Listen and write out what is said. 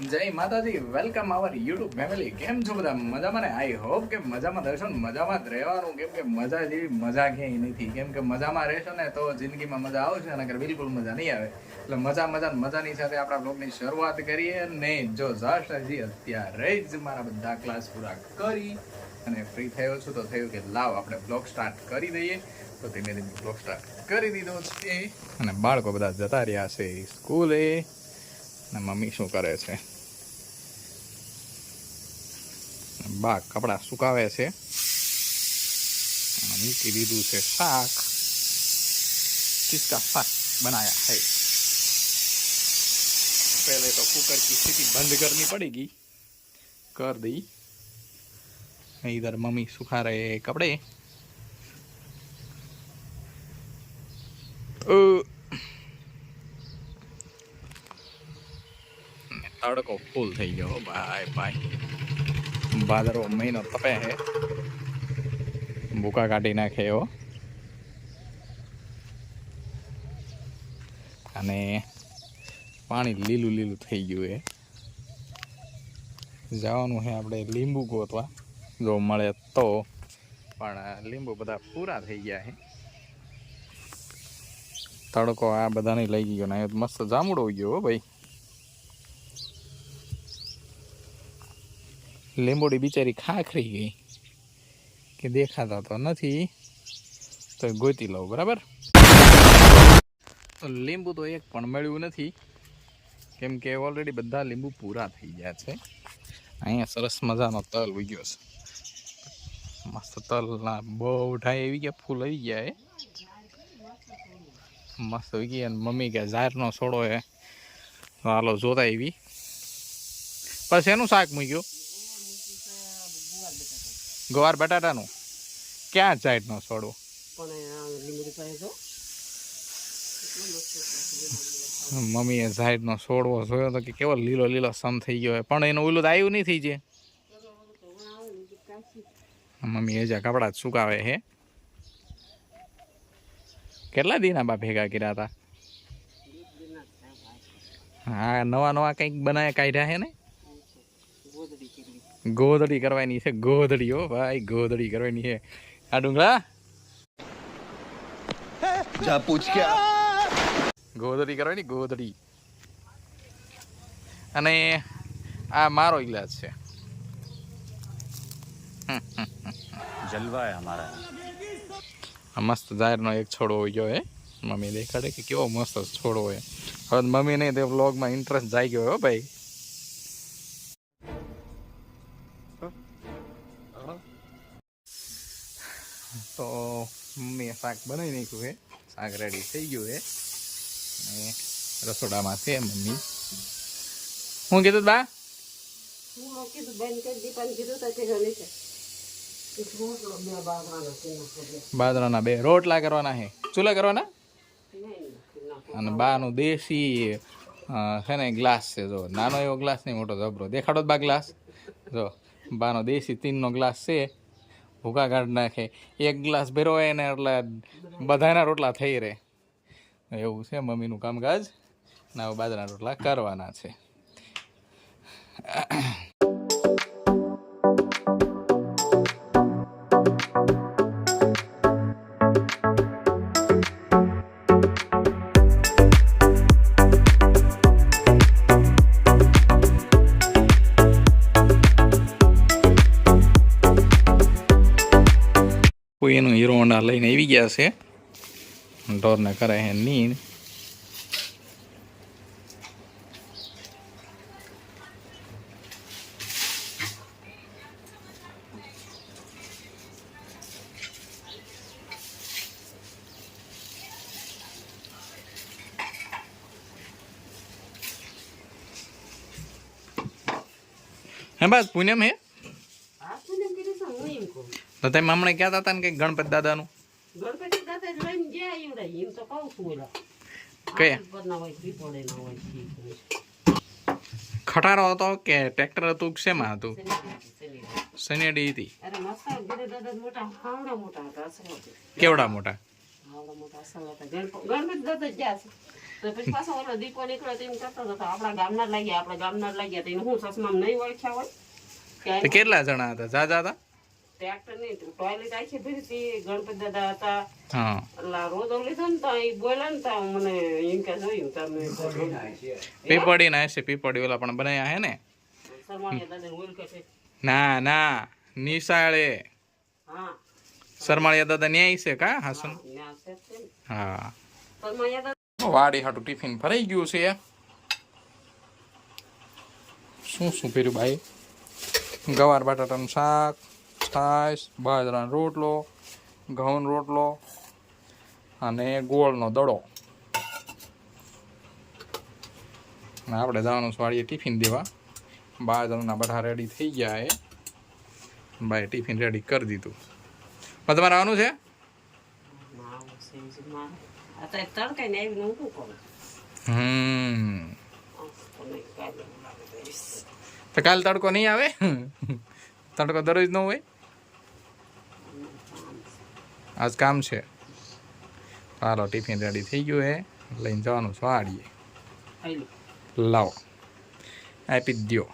જય માતાજી welcome our YouTube family કેમ છો બધા? મજામાં ને? આઈ હોપ કે મજામાં રહેશો ને, મજામાં જ રહેવાનું. કેમ કે મજા જેવી મજા ક્યાંય નથી. કેમ કે મજામાં રહેશો ને તો જિંદગીમાં મજા આવશે, અને બિલકુલ મજા નહીં આવે, એટલે મજા મજા મજાની સાથે આપણા બ્લોગની શરૂઆત કરીએ ને જો જસ્ટ હજી અત્યારે જ મારા બધા ક્લાસ પૂરા કરી, અને ફ્રી થયો છું, તો થયું કે લાવ, આપણે બ્લોગ સ્ટાર્ટ કરી દઈએ. તો ધીમે ધીમે બ્લોગ સ્ટાર્ટ કરી દીધો છે, અને બાળકો બધા જતા રહ્યા છે સ્કૂલે. અને મમ્મી શું કરે છે બા કપડાં સુકાવે છે અને મૂકી દીધું છે શાક किसका શાક बनाया है पहले तो कुकर की स्थिति बंद करनी पड़ेगी कर दी इधर मम्मी सुखा रहे हैं कपड़े તડકો ફૂલ થઈ ગયો. ભાઈ ભાઈ. ભાદરવો મહિનો તપે હે. ભૂકા કાઢી નાખે એવો અને પાણી લીલું લીલું થઈ ગયું એ જવાનું છે આપણે લીંબુ ગોતવા. જો મળે તો. પણ લીંબુ બધા પૂરા થઈ ગયા છે તડકો આ બધાને લઈ ગયો ને મસ્ત જામડો ગયો હો ભાઈ. લીંબોડી બિચારી ખાખરી ગઈ. કે દેખાતા તો નથી. તો ગોતી લઉં, બરાબર? લીંબુ તો એક પણ મળ્યું નથી. કેમ કે ઓલરેડી બધા લીંબુ પૂરા થઈ ગયા છે. અહીંયા સરસ મજાનો તલ ઉગ્યો છે. મસ્ત તલના બહુ ઢાઈ આવી ગયા, ફૂલ આવી ગયા એ. મસ્ત ઉગી અને મમ્મી કે ઝારનો છોડો એ હાલો જોતા એવી પછી એનું શાક મૂક્યું. ગવાર બટાટાનું. ક્યાં સાઈડનો છોડવો જો મમ્મીએ સાઈડનો છોડવો જોયો તો કે કેવો લીલો લીલો સમ થઈ ગયો પણ એનું ઓલું તો આવ્યું નહીં થઈ જાય મમ્મી એ જ કપડાં જ સુકાવે હે. કેટલા દિન બા ભેગા કર્યા હતા હા નવા નવા કંઈક બનાવે કાઢ્યા છે ને? ગોધડી કરવાની છે ગોધડી હો ભાઈ ગોધડી કરવાની છે. આ ડુંગળા? જા પૂછ કે ગોધડી કરવાની ગોધડી. અને આ મારો ઇલાજ છે. જલવા હે અમારા મસ્ત જાહેરનો એક છોડો ગયો હે. મમ્મી દેખાડે કે કેવો મસ્ત છોડો હે. હવે મમ્મી નહીં તે વ્લોગમાં ઇન્ટરેસ્ટ જાઈ ગયો હો ભાઈ. શાક બનાવી નાખ્યું છે. શાક રેડી થઈ ગયું છે. અને રસોડામાં છે મમ્મી. હું કીધું બા? બાજરાનો બે રોટલા કરવાના છે. ચૂલા કરવાના? અને બાનું દેશી છે ને ગ્લાસ છે. જો નાનો એવો ગ્લાસ નહીં મોટો જબરો. દેખાડો બા ગ્લાસ. જો બાનો દેશી તીનનો ગ્લાસ છે. ભૂકા કાઢી નાખે. એક ગ્લાસ ભેરો એને એટલે બધાના રોટલા થઈ રહે. એવું છે મમ્મીનું કામકાજ. ને બાજરાના રોટલા કરવાના છે. કોઈ એનું હીરો હોન્ડા લઈને આવી ગયા છે ઢોરને કરે છે નીંદ હે બસ પૂનમ હે તો તમે હમણાં કહેતા હતા ને કે ગણપત દાદાનું. ગણપતિ દાદા નું લઈને ગયા એવડે એમ તો કહું છું ઓલા. કયા? ખટારો હતો કે ટ્રેક્ટર હતું કે શેમાં હતું. સનેડી હતી. કેવડા મોટા? કેટલા જણા હતા? જાજા હતા? ટ્રેક્ટરની ટોયલેટ આખી ભરી હતી. ગણપતિ દાદા હતા. હા. એટલે રોદો લીધો ને તો એ બોલ્યા ને તો મને એમ કે જોયું તમે પીપળી ના છે. પીપળી ઓલા પણ બનાવ્યા હે ને? ના ના નિશાળે. હા. શરમાળિયા દાદા ન્યાય છે કા હાસન. હા વાડી હાટું ટિફિન ભરાઈ ગયું છે? શું શું કર્યું ભાઈ? ગવાર બટાટાનું શાક. છાશ બાજરાનો રોટલો, ઘઉંનો રોટલો અને ગોળનો દડો. આપણે જવાનું છે વાડીએ ટિફિન દેવા. બાજરાના બધા રેડી થઈ ગયા એ. ભાઈ ટિફિન રેડી કરી દીધું. પણ તમારે આવવાનું છે? હમ. તો કાલ તડકો નહીં આવે? તડકો દરરોજ ન હોય? આજ કામ છે. હાલો ટિફિન રેડી થઈ ગયું એ લઈને જવાનું છો આડીએ લાવો. આપી દો દ્યો.